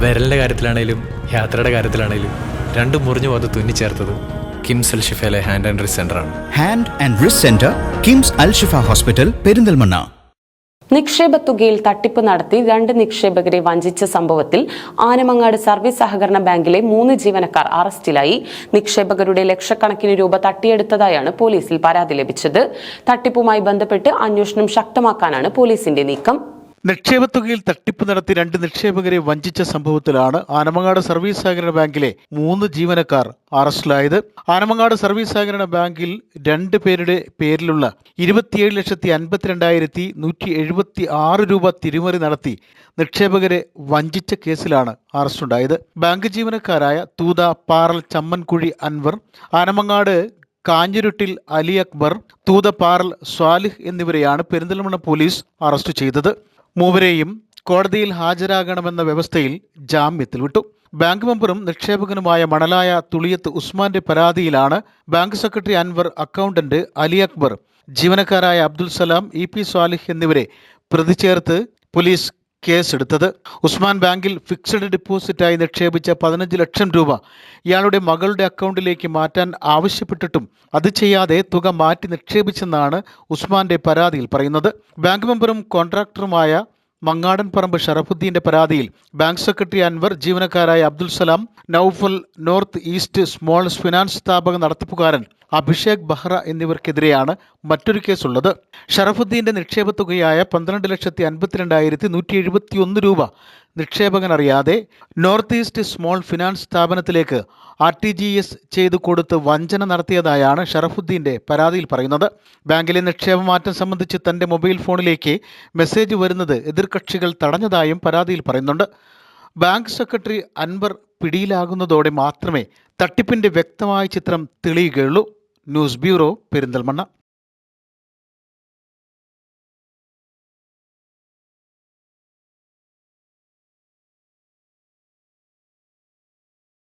വിരലിന്റെ കാര്യത്തിലാണേലും യാത്രയുടെ കാര്യത്തിലാണേലും രണ്ടും മുറിഞ്ഞു പോകാതെ തുന്നിച്ചേർത്തത് കിംസ് അൽ ഷിഫയിലെ ഹാൻഡ് ആൻഡ് റിസ് ആണ്. Hand and wrist centre KIMS Al Shifa hospital Perinthalmanna. നിക്ഷേപ തുകയിൽ തട്ടിപ്പ് നടത്തി രണ്ട് നിക്ഷേപകരെ വഞ്ചിച്ച സംഭവത്തിൽ ആനമങ്ങാട് സർവീസ് സഹകരണ ബാങ്കിലെ മൂന്ന് ജീവനക്കാർ അറസ്റ്റിലായി. നിക്ഷേപകരുടെ ലക്ഷക്കണക്കിന് രൂപ തട്ടിയെടുത്തതായാണ് പോലീസിൽ പരാതി ലഭിച്ചത്. തട്ടിപ്പുമായി ബന്ധപ്പെട്ട് അന്വേഷണം ശക്തമാക്കാനാണ് പോലീസിന്റെ നീക്കം. നിക്ഷേപത്തുകയിൽ തട്ടിപ്പ് നടത്തി രണ്ട് നിക്ഷേപകരെ വഞ്ചിച്ച സംഭവത്തിലാണ് ആനമങ്ങാട് സർവീസ് സഹകരണ ബാങ്കിലെ മൂന്ന് ജീവനക്കാർ അറസ്റ്റിലായത്. ആനമങ്ങാട് സർവീസ് സഹകരണ ബാങ്കിൽ രണ്ട് പേരുടെ പേരിലുള്ള ഇരുപത്തിയേഴ് ലക്ഷത്തി അൻപത്തിരണ്ടായിരത്തി നൂറ്റി എഴുപത്തി ആറ് രൂപ തിരിമറി നടത്തി നിക്ഷേപകരെ വഞ്ചിച്ച കേസിലാണ് അറസ്റ്റുണ്ടായത്. ബാങ്ക് ജീവനക്കാരായ തൂത പാറൽ ചമ്മൻകുഴി അൻവർ ആനമങ്ങാട് കാഞ്ഞിരുട്ടിൽ അലി അക്ബർ തൂതപ്പാറൽ സ്വാലിഹ് എന്നിവരെയാണ് പെരിന്തൽമണ്ണ പോലീസ് അറസ്റ്റ് ചെയ്തത്. മൂവരെയും കോടതിയിൽ ഹാജരാകണമെന്ന വ്യവസ്ഥയിൽ ജാമ്യത്തിൽ വിട്ടു. ബാങ്ക് മെമ്പറും നിക്ഷേപകനുമായ മണലായ തുളിയത്ത് ഉസ്മാന്റെ പരാതിയിലാണ് bank secretary Anvar accountant Ali Akbar ജീവനക്കാരായ Abdul Salam E P Swalih എന്നിവരെ പ്രതി ചേർത്ത് പോലീസ് കേസെടുത്തത്. ഉസ്മാൻ ബാങ്കിൽ ഫിക്സഡ് ഡിപ്പോസിറ്റായി നിക്ഷേപിച്ച പതിനഞ്ച് ലക്ഷം രൂപ ഇയാളുടെ മകളുടെ അക്കൗണ്ടിലേക്ക് മാറ്റാൻ ആവശ്യപ്പെട്ടിട്ടും അത് ചെയ്യാതെ തുക മാറ്റി നിക്ഷേപിച്ചെന്നാണ് ഉസ്മാന്റെ പരാതിയിൽ പറയുന്നത്. ബാങ്ക് മെമ്പറും കോൺട്രാക്ടറുമായ മങ്ങാടൻ പറമ്പ് ഷറഫുദ്ദീന്റെ പരാതിയിൽ bank secretary Anwar ജീവനക്കാരായ Abdul Salam Naufal north east small finance സ്ഥാപക നടത്തിപ്പുകാരൻ അഭിഷേക് ബഹ്റ എന്നിവർക്കെതിരെയാണ് മറ്റൊരു കേസുള്ളത്. ഷറഫുദ്ദീന്റെ നിക്ഷേപ തുകയായ പന്ത്രണ്ട് ലക്ഷത്തി അൻപത്തിരണ്ടായിരത്തി നൂറ്റി എഴുപത്തി ഒന്ന് രൂപ നിക്ഷേപകൻ അറിയാതെ നോർത്ത് ഈസ്റ്റ് സ്മോൾ ഫിനാൻസ് സ്ഥാപനത്തിലേക്ക് ആർ ടി ജി എസ് ചെയ്തു കൊടുത്ത് വഞ്ചന നടത്തിയതായാണ് ഷറഫുദ്ദീന്റെ പരാതിയിൽ പറയുന്നത്. ബാങ്കിലെ നിക്ഷേപ മാറ്റം സംബന്ധിച്ച് തന്റെ മൊബൈൽ ഫോണിലേക്ക് മെസ്സേജ് വരുന്നത് എതിർകക്ഷികൾ തടഞ്ഞതായും പരാതിയിൽ പറയുന്നുണ്ട്. ബാങ്ക് സെക്രട്ടറി അൻവർ പിടിയിലാകുന്നതോടെ മാത്രമേ തട്ടിപ്പിന്റെ വ്യക്തമായ ചിത്രം തെളിയുകയുള്ളൂ. News bureau Perinthalmanna.